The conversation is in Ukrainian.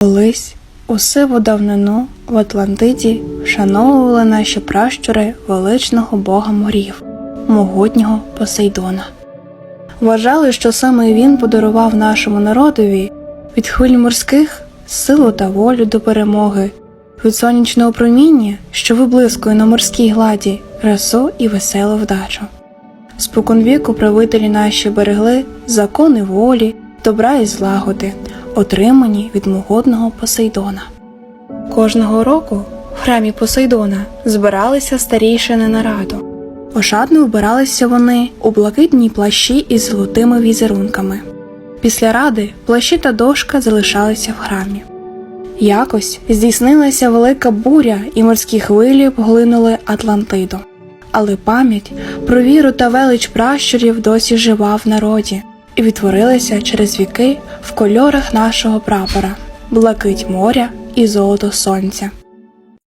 Колись у сиву давнину в Атлантиді вшановували наші пращури величного бога морів, могутнього Посейдона. Вважали, що саме він подарував нашому народові від хвиль морських силу та волю до перемоги, від сонячного проміння, що виблискує на морській гладі, красу і веселу вдачу. Споконвіку правителі наші берегли закони волі, добра і злагоди, отримані від могутного Посейдона. Кожного року в храмі Посейдона збиралися старійшини на раду. Ошатно вбиралися вони у блакитні плащі із золотими візерунками. Після ради плащі та дошка залишалися в храмі. Якось здійснилася велика буря, і морські хвилі поглинули Атлантиду. Але пам'ять про віру та велич пращурів досі жива в народі і відтворилися через віки в кольорах нашого прапора блакить моря і золото сонця.